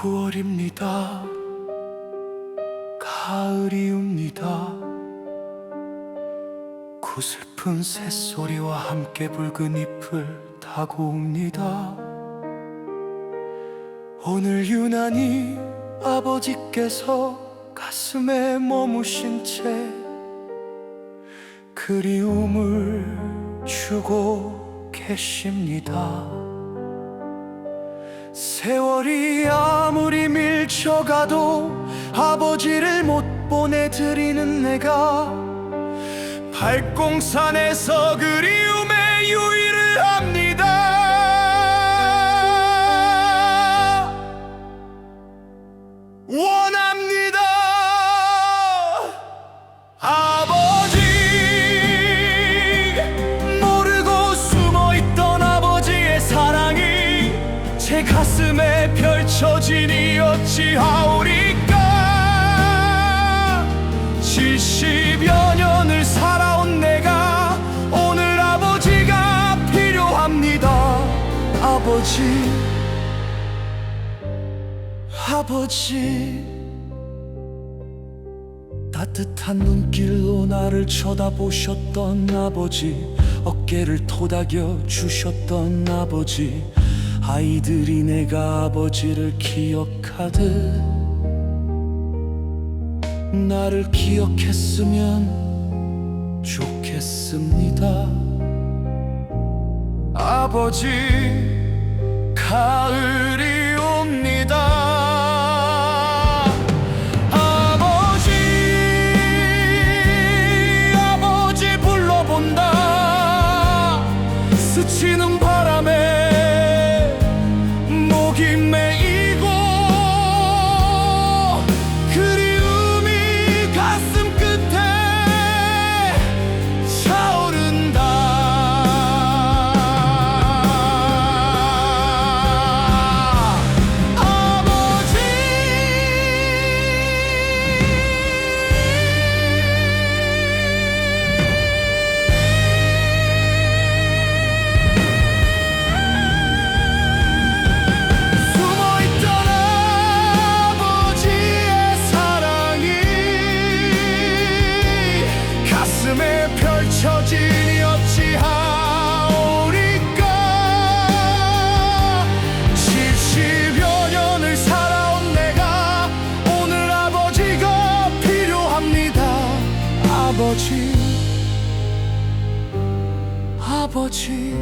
9월입니다. 가을이 옵니다. 구슬픈 새소리와 함께 붉은 잎을 타고 옵니다. 오늘 유난히 아버지께서 가슴에 머무신 채 그리움을 주고 계십니다. 세월이 아 무리 밀쳐가도 아버지를 못 보내드리는 내가 발공산에서 그리움의 유의를 합니다. 원합니다. 아버지 모르고 숨어있던 아버지의 사랑이 제 가슴에 펼쳐진 이 어찌하오리까? 70여 년을 살아온 내가 오늘 아버지가 필요합니다. 아버지 아버지. 따뜻한 눈길로 나를 쳐다보셨던 아버지 어깨를 토닥여 주셨던 아버지 아이들이 내가 아버지를 기억하듯 나를 기억했으면 좋겠습니다. 아버지 가을이 옵니다. 아버지 아버지 불러본다. 스치는 가슴에 펼쳐지니 어찌하오리까? 70여 년을 살아온 내가 오늘 아버지가 필요합니다. 아버지. 아버지